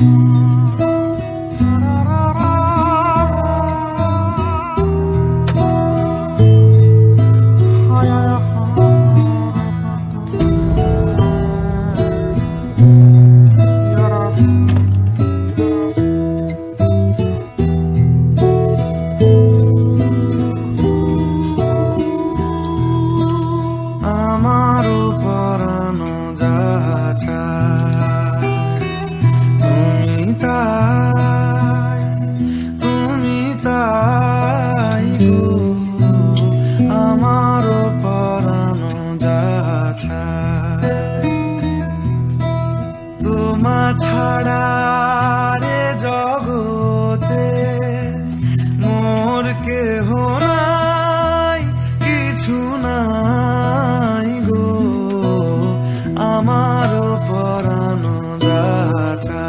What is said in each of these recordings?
আমারও ছাড়া রে জগতে মোর কেহ নাই কিছু নাই গো। আমার পরানো যাচা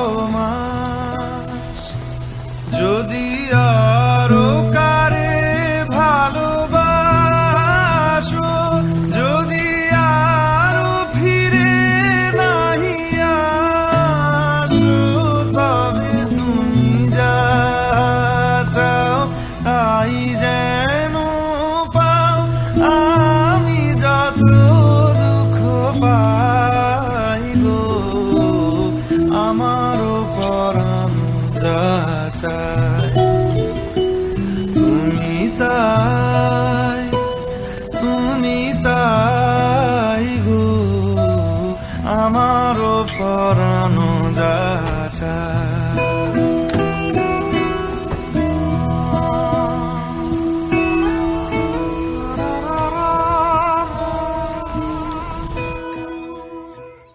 আমারও পরম তুমি তাই তুমি তাই গো আমারও পরানো যা চায়